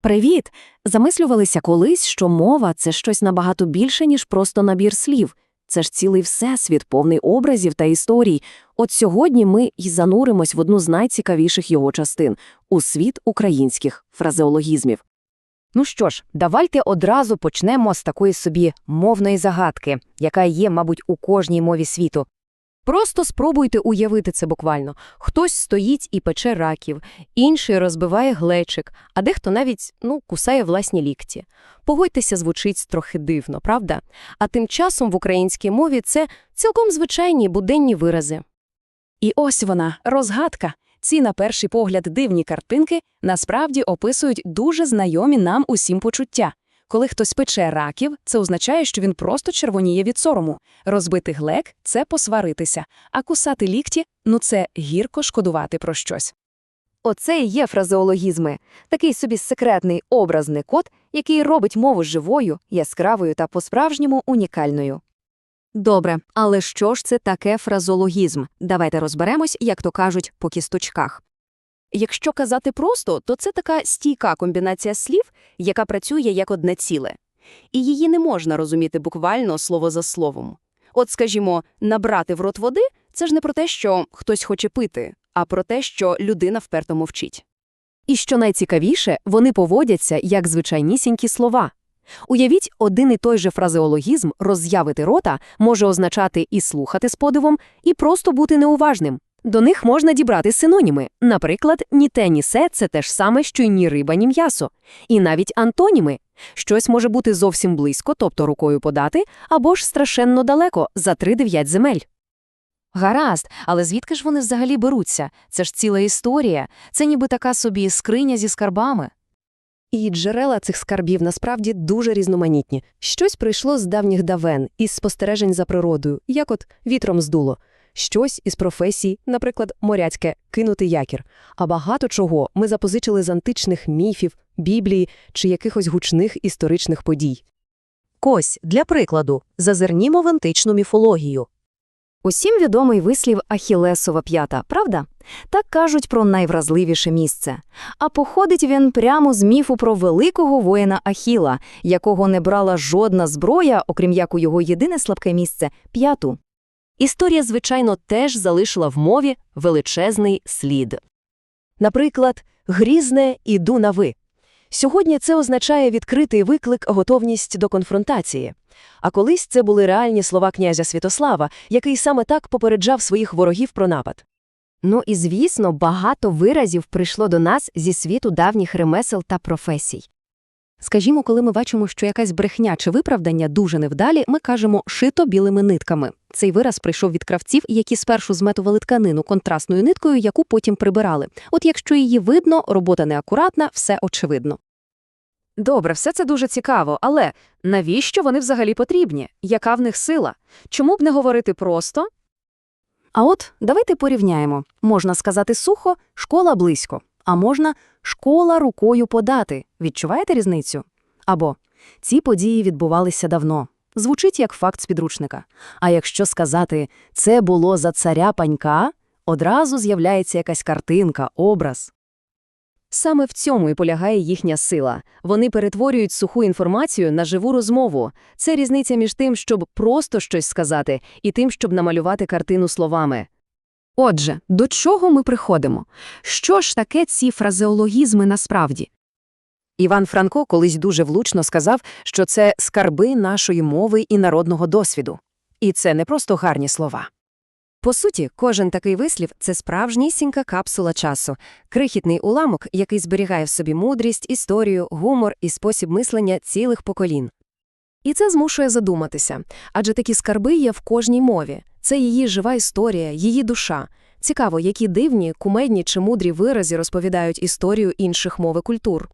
Привіт! Замислювалися колись, що мова це щось набагато більше, ніж просто набір слів. Це ж цілий всесвіт, повний образів та історій. От сьогодні ми й зануримось в одну з найцікавіших його частин у світ українських фразеологізмів. Ну що ж, давайте одразу почнемо з такої собі мовної загадки, яка є, мабуть, у кожній мові світу. Просто спробуйте уявити це буквально. Хтось стоїть і пече раків, інший розбиває глечик, а дехто навіть, ну, кусає власні лікті. Погодьтеся, звучить трохи дивно, правда? А тим часом в українській мові це цілком звичайні буденні вирази. І ось вона, розгадка. Ці, на перший погляд, дивні картинки насправді описують дуже знайомі нам усім почуття. Коли хтось пече раків, це означає, що він просто червоніє від сорому. Розбити глек – це посваритися, а кусати лікті – ну це гірко шкодувати про щось. Оце і є фразеологізми, такий собі секретний образний код, який робить мову живою, яскравою та по-справжньому унікальною. Добре, але що ж це таке фразологізм? Давайте розберемось, як то кажуть, по кісточках. Якщо казати просто, то це така стійка комбінація слів, яка працює як одне ціле. І її не можна розуміти буквально слово за словом. От, скажімо, набрати в рот води це ж не про те, що хтось хоче пити, а про те, що людина вперто мовчить. І що найцікавіше, вони поводяться як звичайнісінькі слова. Уявіть, один і той же фразеологізм «роз'явити рота» може означати і слухати з подивом, і просто бути неуважним. До них можна дібрати синоніми. Наприклад, ні те, ні се – це те ж саме, що й ні риба, ні м'ясо. І навіть антоніми. Щось може бути зовсім близько, тобто рукою подати, або ж страшенно далеко, за 3-9 земель. Гаразд, але звідки ж вони взагалі беруться? Це ж ціла історія, це ніби така собі скриня зі скарбами. І джерела цих скарбів насправді дуже різноманітні. Щось прийшло з давніх давен, із спостережень за природою, як от вітром здуло. Щось із професій, наприклад, моряцьке кинути якір. А багато чого ми запозичили з античних міфів, біблії чи якихось гучних історичних подій. Ось, для прикладу, зазирнімо в античну міфологію. Усім відомий вислів Ахілесова п'ята, правда? Так кажуть про найвразливіше місце. А походить він прямо з міфу про великого воїна Ахіла, якого не брала жодна зброя, окрім як у його єдине слабке місце п'яту. Історія, звичайно, теж залишила в мові величезний слід. Наприклад, грізне іду на ви. Сьогодні це означає відкритий виклик, готовність до конфронтації. А колись це були реальні слова князя Святослава, який саме так попереджав своїх ворогів про напад. Ну і звісно, багато виразів прийшло до нас зі світу давніх ремесел та професій. Скажімо, коли ми бачимо, що якась брехня чи виправдання дуже невдалі, ми кажемо «шито білими нитками». Цей вираз прийшов від кравців, які спершу зметували тканину контрастною ниткою, яку потім прибирали. От якщо її видно, робота неакуратна, все очевидно. Добре, все це дуже цікаво, але навіщо вони взагалі потрібні? Яка в них сила? Чому б не говорити просто? А от давайте порівняємо. Можна сказати сухо «школа близько», а можна «школа рукою подати». Відчуваєте різницю? Або «ці події відбувалися давно». Звучить як факт з підручника. А якщо сказати «це було за царя панька», одразу з'являється якась картинка, образ. Саме в цьому і полягає їхня сила. Вони перетворюють суху інформацію на живу розмову. Це різниця між тим, щоб просто щось сказати, і тим, щоб намалювати картину словами. Отже, до чого ми приходимо? Що ж таке ці фразеологізми насправді? Іван Франко колись дуже влучно сказав, що це скарби нашої мови і народного досвіду. І це не просто гарні слова. По суті, кожен такий вислів це справжнісінька капсула часу, крихітний уламок, який зберігає в собі мудрість, історію, гумор і спосіб мислення цілих поколінь. І це змушує задуматися, адже такі скарби є в кожній мові. Це її жива історія, її душа. Цікаво, які дивні, кумедні чи мудрі вирази розповідають історію інших мов і культур.